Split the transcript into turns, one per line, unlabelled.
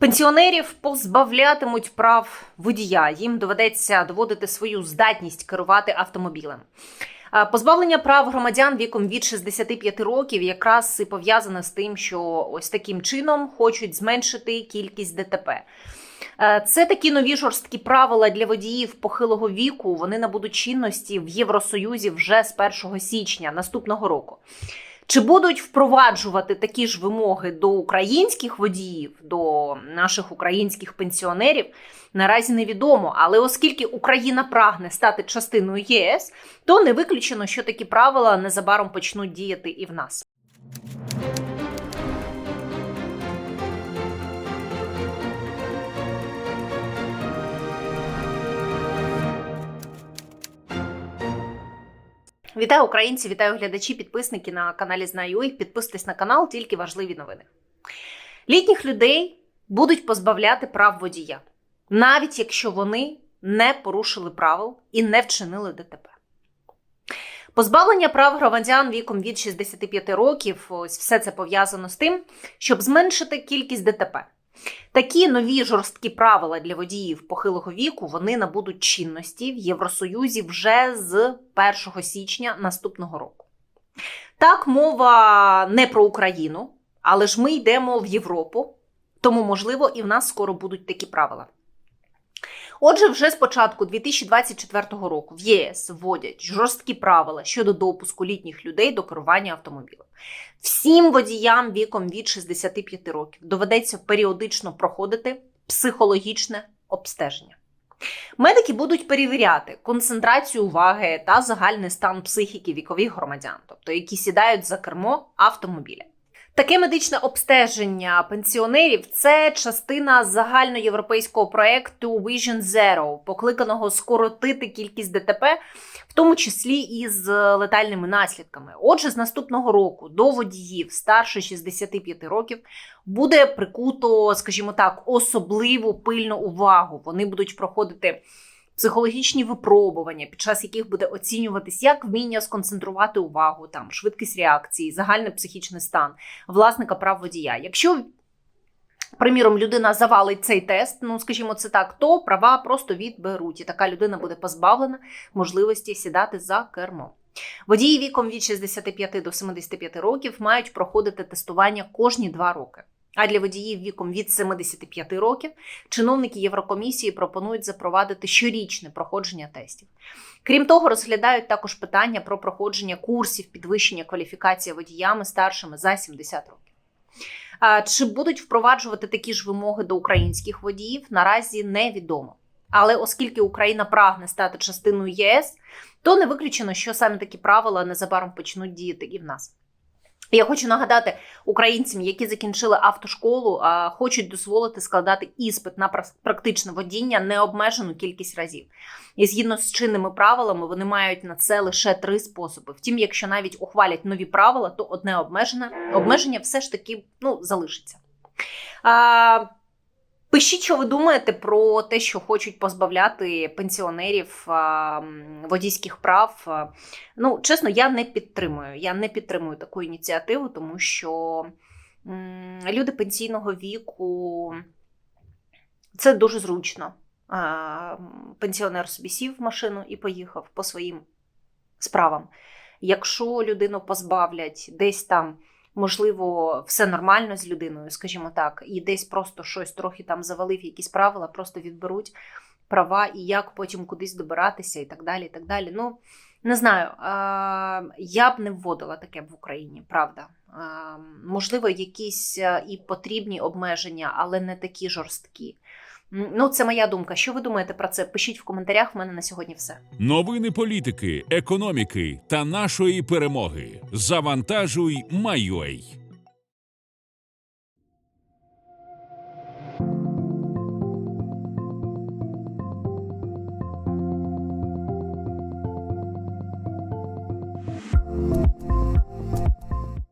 Пенсіонерів позбавлятимуть прав водія. Їм доведеться доводити свою здатність керувати автомобілем. Позбавлення прав громадян віком від 65 років якраз і пов'язане з тим, що ось таким чином хочуть зменшити кількість ДТП. Це такі нові жорсткі правила для водіїв похилого віку. Вони набудуть чинності в Євросоюзі вже з 1 січня наступного року. Чи будуть впроваджувати такі ж вимоги до українських водіїв, до наших українських пенсіонерів, наразі невідомо. Але оскільки Україна прагне стати частиною ЄС, то не виключено, що такі правила незабаром почнуть діяти і в нас. Вітаю українці, вітаю глядачі, підписники на каналі Знаю їх. Підписуйтесь на канал, тільки важливі новини. Літніх людей будуть позбавляти прав водія, навіть якщо вони не порушили правил і не вчинили ДТП. Позбавлення прав громадян віком від 65 років, ось все це пов'язано з тим, щоб зменшити кількість ДТП. Такі нові жорсткі правила для водіїв похилого віку вони набудуть чинності в Євросоюзі вже з 1 січня наступного року. Так, мова не про Україну, але ж ми йдемо в Європу, тому, можливо, і в нас скоро будуть такі правила. Отже, вже з початку 2024 року в ЄС вводять жорсткі правила щодо допуску літніх людей до керування автомобілем. Всім водіям віком від 65 років доведеться періодично проходити психологічне обстеження. Медики будуть перевіряти концентрацію уваги та загальний стан психіки вікових громадян, тобто які сідають за кермо автомобіля. Таке медичне обстеження пенсіонерів це частина загальноєвропейського проекту Vision Zero, покликаного скоротити кількість ДТП, в тому числі і з летальними наслідками. Отже, з наступного року до водіїв старше 65 років буде прикуто, скажімо так, особливу пильну увагу. Вони будуть проходити психологічні випробування, під час яких буде оцінюватись як вміння сконцентрувати увагу, там швидкість реакції, загальний психічний стан власника прав водія. Якщо Приміром, людина завалить цей тест, ну скажімо це так, то права просто відберуть, і така людина буде позбавлена можливості сідати за кермо. Водії віком від 65 до 75 років мають проходити тестування кожні два роки. А для водіїв віком від 75 років чиновники Єврокомісії пропонують запровадити щорічне проходження тестів. Крім того, розглядають також питання про проходження курсів підвищення кваліфікації водіями старшими за 70 років. А Чи будуть впроваджувати такі ж вимоги до українських водіїв, наразі невідомо. Але оскільки Україна прагне стати частиною ЄС, то не виключено, що саме такі правила незабаром почнуть діяти і в нас. Я хочу нагадати українцям, які закінчили автошколу, хочуть дозволити складати іспит на практичне водіння необмежену кількість разів. І згідно з чинними правилами, вони мають на це лише три способи. Втім, якщо навіть ухвалять нові правила, то одне обмежене обмеження все ж таки ну, залишиться. Пишіть, що ви думаєте про те, що хочуть позбавляти пенсіонерів водійських прав. Ну, чесно, я не підтримую. Я не підтримую таку ініціативу, тому що люди пенсійного віку це дуже зручно. Пенсіонер собі сів в машину і поїхав по своїм справам. Якщо людину позбавлять десь там, можливо, все нормально з людиною, скажімо так, і десь просто щось трохи там завалив, якісь правила, просто відберуть права і як потім кудись добиратися, і так далі. і так далі. Ну, не знаю, я б не вводила таке в Україні, правда. Можливо, якісь е, і потрібні обмеження, але не такі жорсткі. Ну, це моя думка. Що ви думаєте про це? Пишіть в коментарях. В мене на сьогодні все.
Новини політики, економіки та нашої перемоги. Завантажуй, Майой.